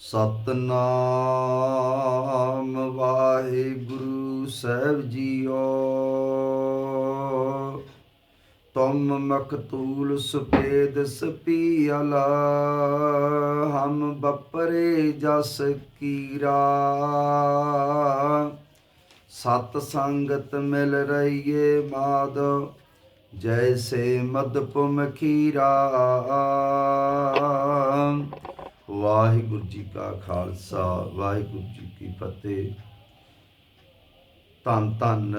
ਸਤਨਾਮ ਵਾਹਿਗੁਰੂ ਸਾਹਿਬ JIO. ਤੁਮ ਮਕਤੂਲ ਸੁਪੇਦ ਸਪੀਲਾ ਹਮ ਬਪਰੇ ਜਸ ਕੀਰਾ। ਸਤ ਸੰਗਤ ਮਿਲ ਰਹੀਏ ਮਾਦ, ਜੈਸੇ ਮਦਪੁਮ ਖੀਰਾ। ਵਾਹਿਗੁਰੂ ਜੀ ਕਾ ਖਾਲਸਾ, ਵਾਹਿਗੁਰੂ ਜੀ ਕੀ ਫਤਿਹ। ਧੰਨ ਧੰਨ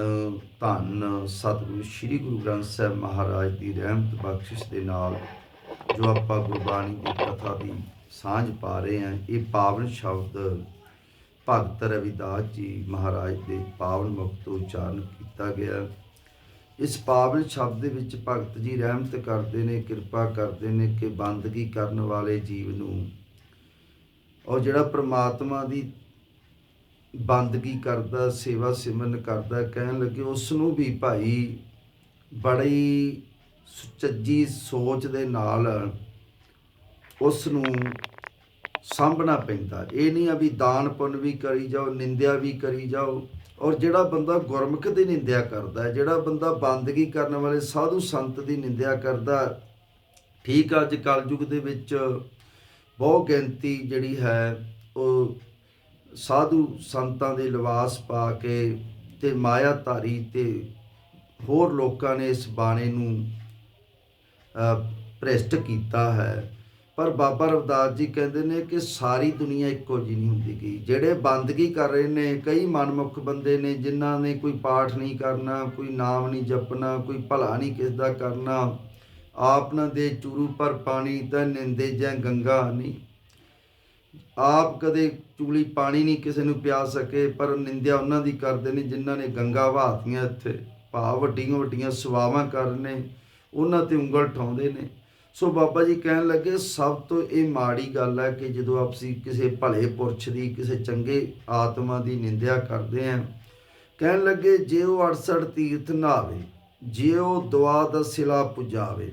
ਧੰਨ ਸਤਿਗੁਰੂ ਸ੍ਰੀ ਗੁਰੂ ਗ੍ਰੰਥ ਸਾਹਿਬ ਮਹਾਰਾਜ ਦੀ ਰਹਿਮਤ ਬਖਸ਼ਿਸ਼ ਦੇ ਨਾਲ ਜੋ ਆਪਾਂ ਗੁਰਬਾਣੀ ਦੀ ਕਥਾ ਦੀ ਸਾਂਝ ਪਾ ਰਹੇ ਹਾਂ, ਇਹ ਪਾਵਨ ਸ਼ਬਦ ਭਗਤ ਰਵਿਦਾਸ ਜੀ ਮਹਾਰਾਜ ਦੇ ਪਾਵਨ ਮੁਖ ਤੋਂ ਉਚਾਰਨ ਕੀਤਾ ਗਿਆ। ਇਸ ਪਾਵਨ ਸ਼ਬਦ ਦੇ ਵਿੱਚ ਭਗਤ ਜੀ ਰਹਿਮਤ ਕਰਦੇ ਨੇ, ਕਿਰਪਾ ਕਰਦੇ ਨੇ ਕਿ ਬੰਦਗੀ ਕਰਨ ਵਾਲੇ ਜੀਵ ਨੂੰ ਔਰ ਜਿਹੜਾ ਪ੍ਰਮਾਤਮਾ ਦੀ ਬੰਦਗੀ ਕਰਦਾ ਸੇਵਾ ਸਿਮਰਨ ਕਰਦਾ ਕਹਿਣ ਲੱਗੇ ਉਸ ਨੂੰ ਵੀ ਭਾਈ ਬੜੀ ਸੁਚੱਜੀ ਸੋਚ ਦੇ ਨਾਲ ਉਸ ਨੂੰ ਸਾਂਭਣਾ ਪੈਂਦਾ। ਇਹ ਨਹੀਂ ਆ ਵੀ ਦਾਨ ਪੁੰਨ ਵੀ ਕਰੀ ਜਾਓ ਨਿੰਦਿਆ ਵੀ ਕਰੀ ਜਾਓ। ਔਰ ਜਿਹੜਾ ਬੰਦਾ ਗੁਰਮੁਖ ਦੀ ਨਿੰਦਿਆ ਕਰਦਾ ਹੈ ਜਿਹੜਾ ਬੰਦਾ ਬੰਦਗੀ ਕਰਨ ਵਾਲੇ ਸਾਧੂ ਸੰਤ ਦੀ ਨਿੰਦਿਆ ਕਰਦਾ ਠੀਕ ਆ, ਅੱਜ ਕਲਯੁਗ ਦੇ ਵਿੱਚ ਬਹੁ ਗਿਣਤੀ ਜਿਹੜੀ ਹੈ, ਉਹ ਸਾਧੂ ਸੰਤਾਂ ਦੇ ਲਿਬਾਸ ਪਾ ਕੇ ਤੇ ਮਾਇਆ ਧਾਰੀ ਤੇ ਹੋਰ ਲੋਕਾਂ ਨੇ ਇਸ ਬਾਣੇ ਨੂੰ ਭ੍ਰਿਸ਼ਟ ਕੀਤਾ ਹੈ। ਪਰ ਬਾਬਾ ਰਵਦਾਸ ਜੀ ਕਹਿੰਦੇ ਨੇ ਕਿ ਸਾਰੀ ਦੁਨੀਆ ਇੱਕੋ ਜਿਹੀ ਨਹੀਂ ਹੁੰਦੀ ਗੀ। ਜਿਹੜੇ ਬੰਦਗੀ ਕਰ ਰਹੇ ਨੇ, ਕਈ ਮਨਮੁਖ ਬੰਦੇ ਨੇ ਜਿਨ੍ਹਾਂ ਨੇ ਕੋਈ ਪਾਠ ਨਹੀਂ ਕਰਨਾ, ਕੋਈ ਨਾਮ ਨਹੀਂ ਜਪਣਾ, ਕੋਈ ਭਲਾ ਨਹੀਂ ਕਿਸ ਦਾ ਕਰਨਾ ਆਪ ਨਾ ਦੇ ਚੂਰੂ ਪਰ ਪਾਣੀ ਤਾਂ ਨਿੰਦੇ ਜੈ ਗੰਗਾ ਨਹੀਂ। ਆਪ ਕਦੇ ਚੂਲੀ ਪਾਣੀ ਨਹੀਂ ਕਿਸੇ ਨੂੰ ਪਿਆ ਸਕੇ, ਪਰ ਨਿੰਦਿਆ ਉਹਨਾਂ ਦੀ ਕਰਦੇ ਨੇ ਜਿਨ੍ਹਾਂ ਨੇ ਗੰਗਾ ਵਹਾਤੀਆਂ ਇੱਥੇ। ਭਾਵ ਵੱਡੀਆਂ ਵੱਡੀਆਂ ਸਵਾਵਾਂ ਕਰਨੇ ਉਹਨਾਂ ਤੇ ਉਂਗਲ ਠਾਉਂਦੇ ਨੇ। ਸੋ ਬਾਬਾ ਜੀ ਕਹਿਣ ਲੱਗੇ, ਸਭ ਤੋਂ ਇਹ ਮਾੜੀ ਗੱਲ ਹੈ ਕਿ ਜਦੋਂ ਆਪਸੀ ਕਿਸੇ ਭਲੇ ਪੁਰਸ਼ ਦੀ, ਕਿਸੇ ਚੰਗੇ ਆਤਮਾ ਦੀ ਨਿੰਦਿਆ ਕਰਦੇ ਆਂ ਕਹਿਣ ਲੱਗੇ, ਜੇ ਉਹ 68 ਤੀਰਥ ਨਾਵੇ ਜੇ ਉਹ ਦੁਆ ਦਾ ਸਿਲਾ ਪੁਜਾਵੇ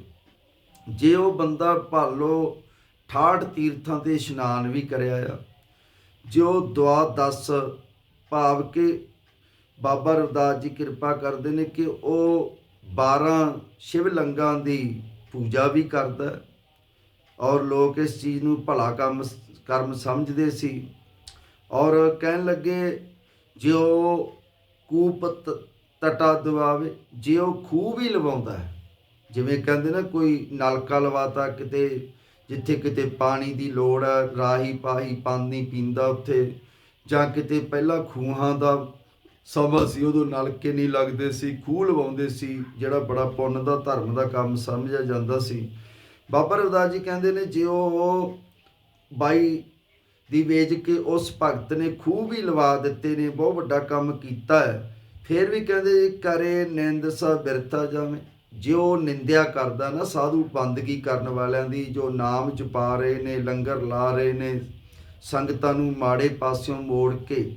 ਜੇ ਉਹ ਬੰਦਾ ਭਾਲੋ 68 ਤੀਰਥਾਂ ਤੇ ਇਸ਼ਨਾਨ ਵੀ ਕਰਿਆ ਆ, ਜੋ ਦੁਆ 10 ਭਾਵ ਕਿ ਬਾਬਾ ਰਵਿਦਾਸ ਜੀ ਕਿਰਪਾ ਕਰਦੇ ਨੇ ਕਿ ਉਹ 12 ਸ਼ਿਵ ਲੰਗਾਂ ਦੀ ਪੂਜਾ ਵੀ ਕਰਦਾ ਔਰ ਲੋਕ ਇਸ ਚੀਜ਼ ਨੂੰ ਭਲਾ ਕੰਮ ਕਰਮ ਸਮਝਦੇ ਸੀ ਔਰ ਕਹਿਣ ਲੱਗੇ ਜੇ ਉਹ ਕੂਪ ਤਟਾ ਦਵਾਵੇ, ਜੇ ਉਹ ਖੂਹ ਵੀ ਲਵਾਉਂਦਾ ਹੈ ਜਿਵੇਂ ਕਹਿੰਦੇ ਨਾ, ਕੋਈ ਨਲਕਾ ਲਵਾਤਾ ਕਿਤੇ, ਜਿੱਥੇ ਕਿਤੇ ਪਾਣੀ ਦੀ ਲੋੜ ਹੈ ਰਾਹੀ ਪਾਹੀ ਪਾਣੀ ਪੀਂਦਾ ਉੱਥੇ, ਜਾਂ ਕਿਤੇ ਪਹਿਲਾਂ ਖੂਹਾਂ ਦਾ ਸਮਾਂ ਸੀ, ਉਦੋਂ ਨਲਕੇ ਨਹੀਂ ਲੱਗਦੇ ਸੀ, ਖੂਹ ਲਵਾਉਂਦੇ ਸੀ, ਜਿਹੜਾ ਬੜਾ ਪੁੰਨ ਦਾ, ਧਰਮ ਦਾ ਕੰਮ ਸਮਝਿਆ ਜਾਂਦਾ ਸੀ। ਬਾਬਾ ਰਵਦਾਸ ਜੀ ਕਹਿੰਦੇ ਨੇ, ਜੇ ਉਹ ਬਾਈ ਦੀ ਵੇਚ ਕੇ ਉਸ ਭਗਤ ਨੇ ਖੂਹ ਵੀ ਲਵਾ ਦਿੱਤੇ ਨੇ, ਬਹੁਤ ਵੱਡਾ ਕੰਮ ਕੀਤਾ ਹੈ, ਫਿਰ ਵੀ ਕਹਿੰਦੇ, ਕਰੇ ਨਿੰਦ ਸਾ ਬਿਰਥਾ ਜਾਵੇਂ। ਜੇ ਉਹ ਨਿੰਦਿਆ ਕਰਦਾ ਨਾ ਸਾਧੂ ਬੰਦਗੀ ਕਰਨ ਵਾਲਿਆਂ ਦੀ, ਜੋ ਨਾਮ ਜਪਾ ਰਹੇ ਨੇ, ਲੰਗਰ ਲਾ ਰਹੇ ਨੇ, ਸੰਗਤਾਂ ਨੂੰ ਮਾੜੇ ਪਾਸਿਓਂ ਮੋੜ ਕੇ,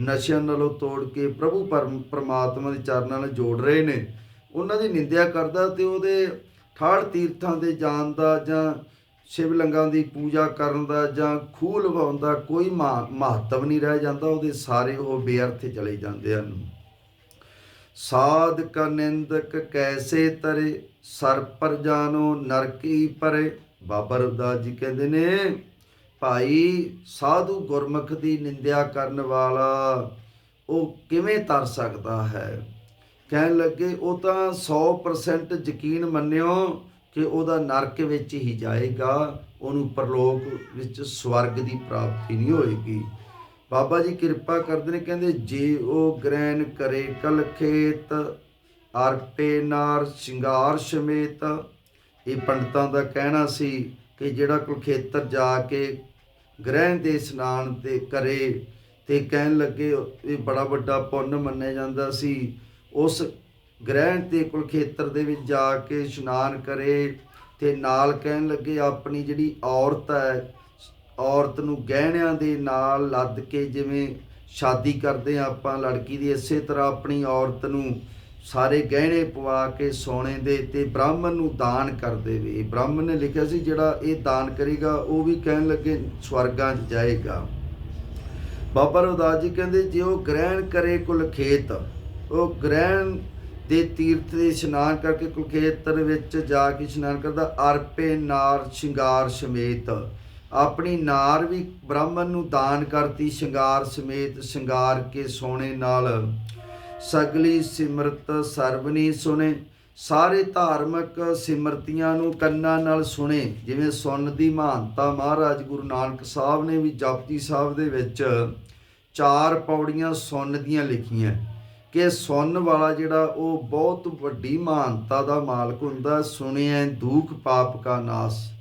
ਨਸ਼ਿਆਂ ਨਾਲੋਂ ਤੋੜ ਕੇ ਪ੍ਰਭੂ ਪਰਮ, ਪ੍ਰਮਾਤਮਾ ਦੇ ਚਰਨਾਂ ਨਾਲ ਜੋੜ ਰਹੇ ਨੇ, ਉਹਨਾਂ ਦੀ ਨਿੰਦਿਆ ਕਰਦਾ ਤੇ ਉਹਦੇ ਠਾੜ ਤੀਰਥਾਂ ਦੇ ਜਾਣ ਦਾ ਜਾਂ ਸ਼ਿਵ ਲਿੰਗਾਂ ਦੀ ਪੂਜਾ ਕਰਨ ਦਾ ਜਾਂ ਖੂਹ ਲਵਾਉਣ ਦਾ ਕੋਈ ਮਹਾ- ਮਹੱਤਵ ਨਹੀਂ ਰਹਿ ਜਾਂਦਾ, ਉਹਦੇ ਸਾਰੇ ਉਹ ਬੇਅਰਥ ਚਲੇ ਜਾਂਦੇ ਹਨ। ਸਾਧ ਕਾ ਨਿੰਦਕ ਕੈਸੇ ਤਰੇ, ਸਰ ਪਰ ਜਾਨੋ ਨਰਕੀ ਪਰੇ। ਬਾਬਾ ਰਵਦਾਸ ਜੀ ਕਹਿੰਦੇ ਨੇ, ਭਾਈ ਸਾਧੂ ਗੁਰਮੁਖ ਦੀ ਨਿੰਦਿਆ ਕਰਨ ਵਾਲਾ ਉਹ ਕਿਵੇਂ ਤਰ ਸਕਦਾ ਹੈ? ਕਹਿਣ ਲੱਗੇ, ਉਹ ਤਾਂ 100% ਯਕੀਨ ਮੰਨਿਓ ਕਿ ਉਹਦਾ ਨਰਕ ਵਿੱਚ ਹੀ ਜਾਏਗਾ, ਉਹਨੂੰ ਪਰਲੋਕ ਵਿੱਚ ਸਵਰਗ ਦੀ ਪ੍ਰਾਪਤੀ ਨਹੀਂ ਹੋਏਗੀ। ਬਾਬਾ ਜੀ ਕਿਰਪਾ ਕਰਦੇ ਨੇ, ਕਹਿੰਦੇ ਜੇ ਉਹ ਗ੍ਰਹਿਣ ਕਰੇ ਕਲ ਖੇਤ ਅਰਪੇ ਨਾਰ ਸ਼ਿੰਗਾਰ ਸਮੇਤ। ਇਹ ਪੰਡਤਾਂ ਦਾ ਕਹਿਣਾ ਸੀ ਕਿ ਜਿਹੜਾ ਕੁਲਖੇਤਰ ਜਾ ਕੇ ਗ੍ਰਹਿਣ ਦੇ ਇਸ਼ਨਾਨ ਤੇ ਕਰੇ ਤੇ ਕਹਿਣ ਲੱਗੇ, ਇਹ ਬੜਾ ਵੱਡਾ ਪੁੰਨ ਮੰਨਿਆ ਜਾਂਦਾ ਸੀ। ਉਸ ਗ੍ਰਹਿਣ ਤੇ ਕੁਲਖੇਤਰ ਦੇ ਵਿੱਚ ਜਾ ਕੇ ਇਸ਼ਨਾਨ ਕਰੇ ਤੇ ਨਾਲ ਕਹਿਣ ਲੱਗੇ, ਆਪਣੀ ਜਿਹੜੀ ਔਰਤ ਹੈ ਔਰਤ ਨੂੰ ਗਹਿਣਿਆਂ ਦੇ ਨਾਲ ਲੱਦ ਕੇ ਜਿਵੇਂ ਸ਼ਾਦੀ ਕਰਦੇ ਆ ਆਪਾਂ ਲੜਕੀ ਦੀ, ਇਸੇ ਤਰ੍ਹਾਂ ਆਪਣੀ ਔਰਤ ਨੂੰ ਸਾਰੇ ਗਹਿਣੇ ਪਵਾ ਕੇ ਸੋਨੇ ਦੇ ਤੇ ਬ੍ਰਾਹਮਣ ਨੂੰ ਦਾਨ ਕਰ ਦੇਵੇ। ਬ੍ਰਾਹਮਣ ਨੇ ਲਿਖਿਆ ਸੀ, ਜਿਹੜਾ ਇਹ ਦਾਨ ਕਰੇਗਾ, ਉਹ ਵੀ ਕਹਿਣ ਲੱਗੇ, ਸਵਰਗਾਂ 'ਚ ਜਾਏਗਾ। ਬਾਬਾ ਰਵਦਾਸ ਜੀ ਕਹਿੰਦੇ, ਜੇ ਉਹ ਗ੍ਰਹਿਣ ਕਰੇ ਕੁਲ ਖੇਤ, ਉਹ ਗ੍ਰਹਿਣ ਦੇ ਤੀਰਥ ਦੇ ਇਸ਼ਨਾਨ ਕਰਕੇ ਕੁਲਖੇਤਰ ਵਿੱਚ ਜਾ ਕੇ ਇਸ਼ਨਾਨ ਕਰਦਾ, ਅਰਪੇ, ਨਾਰ, ਸ਼ਿੰਗਾਰ ਸਮੇਤ। ਆਪਣੀ ਨਾਰ ਵੀ ਬ੍ਰਾਹਮਣ ਨੂੰ ਦਾਨ ਕਰਤੀ, ਸ਼ਿੰਗਾਰ ਸਮੇਤ ਸ਼ਿੰਗਾਰ ਕੇ ਸੋਨੇ ਨਾਲ। ਸਗਲੀ ਸਿਮਰਤ ਸਰਬਨੀ ਸੁਣੇ। ਸਾਰੇ ਧਾਰਮਿਕ ਸਿਮਰਤੀਆਂ ਨੂੰ ਕੰਨਾਂ ਨਾਲ ਸੁਣੇ। ਜਿਵੇਂ ਸੁਣਨ ਦੀ ਮਹਾਨਤਾ ਮਹਾਰਾਜ ਗੁਰੂ ਨਾਨਕ ਸਾਹਿਬ ਨੇ ਵੀ ਜਪਜੀ ਸਾਹਿਬ ਦੇ ਵਿੱਚ ਚਾਰ ਪੌੜੀਆਂ ਸੁਣਨ ਦੀਆਂ ਲਿਖੀਆਂ। ਕਿ ਸੁਣਨ ਵਾਲਾ ਜਿਹੜਾ ਉਹ ਬਹੁਤ ਵੱਡੀ ਮਹਾਨਤਾ ਦਾ ਮਾਲਕ ਹੁੰਦਾ ਸੁਣਿਆ ਦੁਖ ਪਾਪ ਕਾ ਨਾਸ।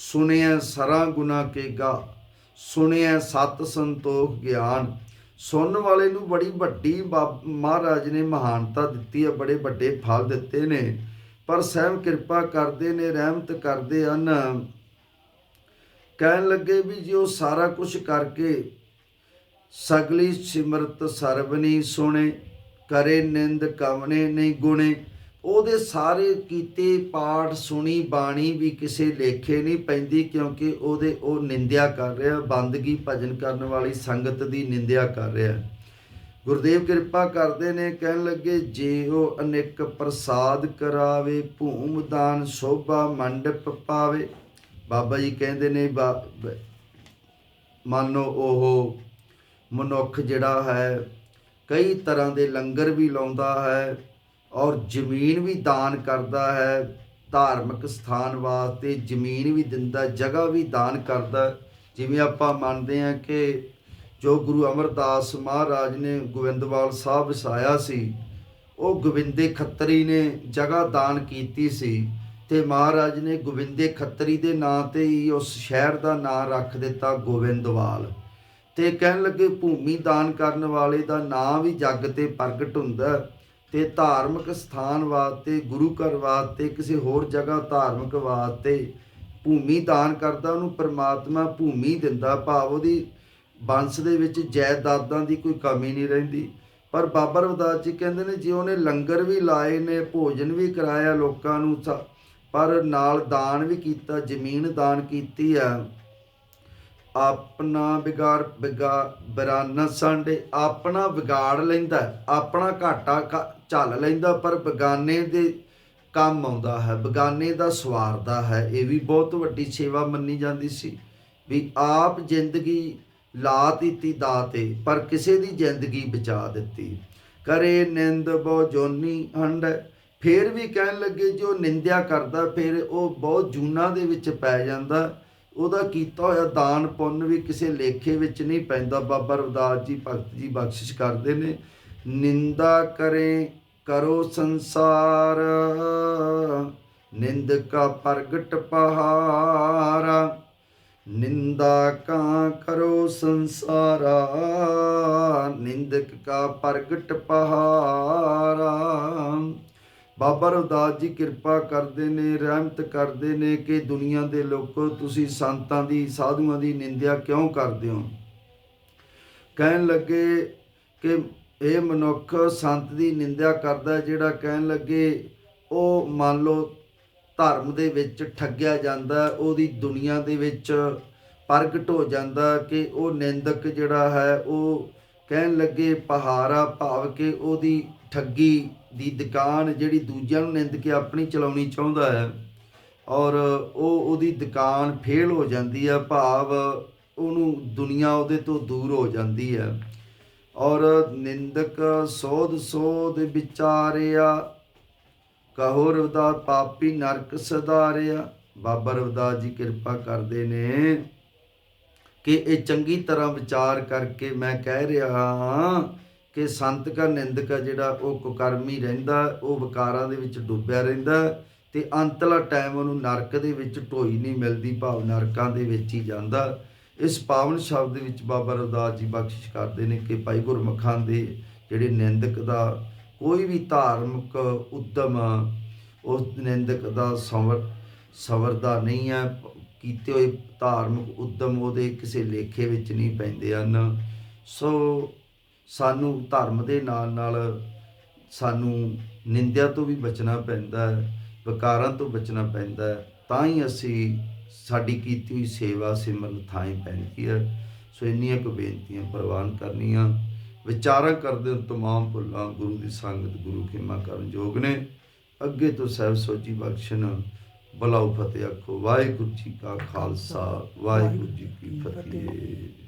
ਸੁਣਿਆ ਸਰਾ ਗੁਨਾ ਕੇਗਾ ਸੁਣਿਆ ਸਤ ਸੰਤੋਖ ਗਿਆਨ। ਸੁਣਨ ਵਾਲੇ ਨੂੰ ਬੜੀ ਵੱਡੀ ਬਾਬ- ਮਹਾਰਾਜ ਨੇ ਮਹਾਨਤਾ ਦਿੱਤੀ ਹੈ, ਬੜੇ ਵੱਡੇ ਫਲ ਦਿੱਤੇ ਨੇ। ਪਰ ਸਹਿਮ ਕਿਰਪਾ ਕਰਦੇ ਨੇ, ਰਹਿਮਤ ਕਰਦੇ ਹਨ। ਕਹਿਣ ਲੱਗੇ ਵੀ ਜੇ ਉਹ ਸਾਰਾ ਕੁਝ ਕਰਕੇ ਸਗਲੀ ਸਿਮਰਤ ਸਰਵਨੀ ਸੁਣੇ, ਕਰੇ ਨਿੰਦ ਕਵਨੇ ਨਹੀਂ ਗੁਣੇ। ਉਹਦੇ ਸਾਰੇ ਕੀਤੇ ਪਾਠ ਸੁਣੀ ਬਾਣੀ ਵੀ ਕਿਸੇ ਲੇਖੇ ਨਹੀਂ ਪੈਂਦੀ ਕਿਉਂਕਿ ਉਹਦੇ ਉਹ ਨਿੰਦਿਆ ਕਰ ਰਿਹਾ, ਬੰਦਗੀ ਭਜਨ ਕਰਨ ਵਾਲੀ ਸੰਗਤ ਦੀ ਨਿੰਦਿਆ ਕਰ ਰਿਹਾ। ਗੁਰਦੇਵ ਕਿਰਪਾ ਕਰਦੇ ਨੇ, ਕਹਿਣ ਲੱਗੇ ਜੇ ਉਹ ਅਨੇਕ ਪ੍ਰਸਾਦ ਕਰਾਵੇ, ਭੂਮ ਦਾਨ ਸ਼ੋਭਾ ਮੰਡਪ ਪਾਵੇ। ਬਾਬਾ ਜੀ ਕਹਿੰਦੇ ਨੇ ਬਾ- ਮੰਨੋ ਉਹ ਮਨੁੱਖ ਜਿਹੜਾ ਹੈ, ਕਈ ਤਰ੍ਹਾਂ ਦੇ ਲੰਗਰ ਵੀ ਲਾਉਂਦਾ ਹੈ ਔਰ ਜ਼ਮੀਨ ਵੀ ਦਾਨ ਕਰਦਾ ਹੈ ਧਾਰਮਿਕ ਸਥਾਨ ਵਾਸਤੇ, ਜ਼ਮੀਨ ਵੀ ਦਿੰਦਾ, ਜਗ੍ਹਾ ਵੀ ਦਾਨ ਕਰਦਾ। ਜਿਵੇਂ ਆਪਾਂ ਮੰਨਦੇ ਹਾਂ ਕਿ ਜੋ ਗੁਰੂ ਅਮਰਦਾਸ ਮਹਾਰਾਜ ਨੇ ਗੋਬਿੰਦਵਾਲ ਸਾਹਿਬ ਵਸਾਇਆ ਸੀ, ਉਹ ਗੋਬਿੰਦੇ ਖੱਤਰੀ ਨੇ ਜਗ੍ਹਾ ਦਾਨ ਕੀਤੀ ਸੀ ਤੇ ਮਹਾਰਾਜ ਨੇ ਗੋਬਿੰਦੇ ਖੱਤਰੀ ਦੇ ਨਾਂ ਤੇ ਹੀ ਉਸ ਸ਼ਹਿਰ ਦਾ ਨਾਂ ਰੱਖ ਦਿੱਤਾ ਗੋਬਿੰਦਵਾਲ। ਤੇ ਕਹਿਣ ਲੱਗੇ ਭੂਮੀ ਦਾਨ ਕਰਨ ਵਾਲੇ ਦਾ ਨਾਂ ਵੀ ਜੱਗ ਤੇ ਪ੍ਰਗਟ ਹੁੰਦਾ। ਤੇ ਧਾਰਮਿਕ ਸਥਾਨ ਵਾਸਤੇ, ਗੁਰੂ ਘਰ ਵਾਸਤੇ, ਕਿਸੇ ਹੋਰ ਜਗ੍ਹਾ ਧਾਰਮਿਕ ਵਾਸਤੇ ਭੂਮੀ ਦਾਨ ਕਰਦਾ, ਉਹਨੂੰ ਪ੍ਰਮਾਤਮਾ ਭੂਮੀ ਦਿੰਦਾ। ਭਾਵ ਉਹਦੀ ਬੰਸ ਦੇ ਵਿੱਚ ਜਾਇਦਾਦਾਂ ਦੀ ਕੋਈ ਕਮੀ ਨਹੀਂ ਰਹਿੰਦੀ। ਪਰ ਬਾਬਾ ਰਵਦਾਸ ਜੀ ਕਹਿੰਦੇ ਨੇ, ਜੇ ਉਹਨੇ ਲੰਗਰ ਵੀ ਲਾਏ ਨੇ, ਭੋਜਨ ਵੀ ਕਰਾਇਆ ਲੋਕਾਂ ਨੂੰ, ਸ- ਪਰ ਨਾਲ ਦਾਨ ਵੀ ਕੀਤਾ, ਜ਼ਮੀਨ ਦਾਨ ਕੀਤੀ ਆ। ਆਪਣਾ ਵਿਗਾੜ ਵਿਗਾ ਬਰਾਨਾ ਸੰਡੇ, ਆਪਣਾ ਵਿਗਾੜ ਲੈਂਦਾ ਆਪਣਾ ਘਾਟਾ ਕ- ਝੱਲ ਲੈਂਦਾ, ਪਰ ਬਗਾਨੇ ਦੇ ਕੰਮ ਆਉਂਦਾ ਹੈ, ਬਗਾਨੇ ਦਾ ਸਵਾਰਦਾ ਹੈ। ਇਹ ਵੀ ਬਹੁਤ ਵੱਡੀ ਸੇਵਾ ਮੰਨੀ ਜਾਂਦੀ ਸੀ ਵੀ ਆਪ ਜ਼ਿੰਦਗੀ ਲਾ ਦਿੱਤੀ ਦਾਤੇ ਪਰ ਕਿਸੇ ਦੀ ਜ਼ਿੰਦਗੀ ਬਚਾ ਦਿੱਤੀ। ਕਰੇ ਨਿੰਦ ਬੋ ਜੋਨੀ ਹੰਡ, ਫੇਰ ਵੀ ਕਹਿਣ ਲੱਗੇ, ਜੋ ਨਿੰਦਿਆ ਕਰਦਾ, ਫਿਰ ਉਹ ਬਹੁਤ ਜੂਨਾ ਦੇ ਵਿੱਚ ਪੈ ਜਾਂਦਾ। ਉਹਦਾ ਕੀਤਾ ਹੋਇਆ ਦਾਨ ਪੁੰਨ ਵੀ ਕਿਸੇ ਲੇਖੇ ਵਿੱਚ ਨਹੀਂ ਪੈਂਦਾ। ਬਾਬਾ ਰਵਦਾਸ ਜੀ ਭਗਤ ਜੀ ਬਖਸ਼ਿਸ਼ ਕਰਦੇ ਨੇ। ਨਿੰਦਾ ਕਰੇ, ਕਰੋ ਸੰਸਾਰ। ਨਿੰਦ ਕਾ ਪ੍ਰਗਟ ਪਹਾਰਾ। ਨਿੰਦਾ ਕਾ ਕਰੋ ਸੰਸਾਰਾ। ਨਿੰਦਕ ਕਾ ਪ੍ਰਗਟ ਪਹਾਰਾ। ਬਾਬਾ ਰਵਦਾਸ ਜੀ ਕਿਰਪਾ ਕਰਦੇ ਨੇ, ਰਹਿਮਤ ਕਰਦੇ ਨੇ ਕਿ ਦੁਨੀਆ ਦੇ ਲੋਕੋ ਤੁਸੀਂ ਸੰਤਾਂ ਦੀ, ਸਾਧੂਆਂ ਦੀ ਨਿੰਦਿਆ ਕਿਉਂ ਕਰਦੇ ਹੋ? ਕਹਿਣ ਲੱਗੇ ਕਿ ਇਹ ਮਨੁੱਖ ਸੰਤ ਦੀ ਨਿੰਦਿਆ ਕਰਦਾ ਜਿਹੜਾ ਕਹਿਣ ਲੱਗੇ ਉਹ ਮੰਨ ਲਓ ਧਰਮ ਦੇ ਵਿੱਚ ਠੱਗਿਆ ਜਾਂਦਾ ਉਹਦੀ ਦੁਨੀਆ ਦੇ ਵਿੱਚ ਪ੍ਰਗਟ ਹੋ ਜਾਂਦਾ ਕਿ ਉਹ ਨਿੰਦਕ ਜਿਹੜਾ ਹੈ, ਉਹ ਕਹਿਣ ਲੱਗੇ ਪਹਾਰਾ ਭਾਵ ਕਿ ਉਹਦੀ ਠੱਗੀ ਦੀ ਦੁਕਾਨ ਜਿਹੜੀ ਦੂਜਿਆਂ ਨੂੰ ਨਿੰਦ ਕੇ ਆਪਣੀ ਚਲਾਉਣੀ ਚਾਹੁੰਦਾ ਹੈ ਔਰ ਉਹ ਉਹਦੀ ਦੁਕਾਨ ਫੇਲ ਹੋ ਜਾਂਦੀ ਹੈ, ਭਾਵ ਉਹਨੂੰ ਦੁਨੀਆ ਉਹਦੇ ਤੋਂ ਦੂਰ ਹੋ ਜਾਂਦੀ ਹੈ। ਔਰ ਨਿੰਦਕ ਸੋਧ ਸੋਧ ਵਿਚਾਰਿਆ, ਕਹੋ ਰਵਦਾ ਪਾਪੀ ਨਰਕ ਸਦਾਰਿਆ ਬਾਬਾ ਰਵਦਾਸ ਜੀ ਕਿਰਪਾ ਕਰਦੇ ਨੇ ਕਿ ਇਹ ਚੰਗੀ ਤਰ੍ਹਾਂ ਵਿਚਾਰ ਕਰਕੇ ਮੈਂ ਕਹਿ ਰਿਹਾ ਹਾਂ ਕਿ ਸੰਤ ਕਾ ਨਿੰਦਕ ਆ ਜਿਹੜਾ ਉਹ ਕੁਕਰਮੀ ਰਹਿੰਦਾ, ਉਹ ਵਿਕਾਰਾਂ ਦੇ ਵਿੱਚ ਡੁੱਬਿਆ ਰਹਿੰਦਾ ਤੇ ਅੰਤਲਾ ਟਾਈਮ ਉਹਨੂੰ ਨਰਕ ਦੇ ਵਿੱਚ ਢੋਈ ਨਹੀਂ ਮਿਲਦੀ, ਭਾਵ ਨਰਕਾਂ ਦੇ ਵਿੱਚ ਹੀ ਜਾਂਦਾ। ਇਸ ਪਾਵਨ ਸ਼ਬਦ ਵਿੱਚ ਬਾਬਾ ਰਵਦਾਸ ਜੀ ਬਖਸ਼ਿਸ਼ ਕਰਦੇ ਨੇ ਕਿ ਭਾਈ ਗੁਰਮੁਖਾਂ ਦੇ ਜਿਹੜੇ ਨਿੰਦਕ ਦਾ ਕੋਈ ਵੀ ਧਾਰਮਿਕ ਉਦਮ, ਉਸ ਨਿੰਦਕ ਦਾ ਸਵਰ, ਸਵਰਦਾ ਨਹੀਂ ਹੈ। ਕੀਤੇ ਹੋਏ ਧਾਰਮਿਕ ਉਦਮ ਉਹਦੇ ਕਿਸੇ ਲੇਖੇ ਵਿੱਚ ਨਹੀਂ ਪੈਂਦੇ ਹਨ। ਸੋ ਸਾਨੂੰ ਧਰਮ ਦੇ ਨਾਲ ਨਾਲ ਸਾਨੂੰ ਨਿੰਦਿਆ ਤੋਂ ਵੀ ਬਚਣਾ ਪੈਂਦਾ ਹੈ ਵਿਕਾਰਾਂ ਤੋਂ ਬਚਣਾ ਪੈਂਦਾ ਹੈ ਤਾਂ ਹੀ ਅਸੀਂ ਸਾਡੀ ਕੀਤੀ ਹੋਈ ਸੇਵਾ ਸਿਮਰਨ ਥਾਂ ਪੈਂਦੀ ਹੈ। ਸੋ ਇੰਨੀਆਂ ਕੁ ਬੇਨਤੀਆਂ ਪ੍ਰਵਾਨ ਕਰਨੀਆਂ। ਵਿਚਾਰਾਂ ਕਰਦੇ ਹੋ ਤਮਾਮ ਭੁੱਲਾਂ ਗੁਰੂ ਦੀ ਸੰਗਤ ਗੁਰੂ ਖਿਮਾ ਕਰਨ ਯੋਗ ਨੇ। ਅੱਗੇ ਤੋਂ ਸਹਿਬ ਸੋਜੀ ਬਖਸ਼ਣ ਬਲਾਉ ਫਤਿਹ ਆਖੋ। ਵਾਹਿਗੁਰੂ ਜੀ ਕਾ ਖਾਲਸਾ ਵਾਹਿਗੁਰੂ ਜੀ ਕੀ ਫਤਿਹ।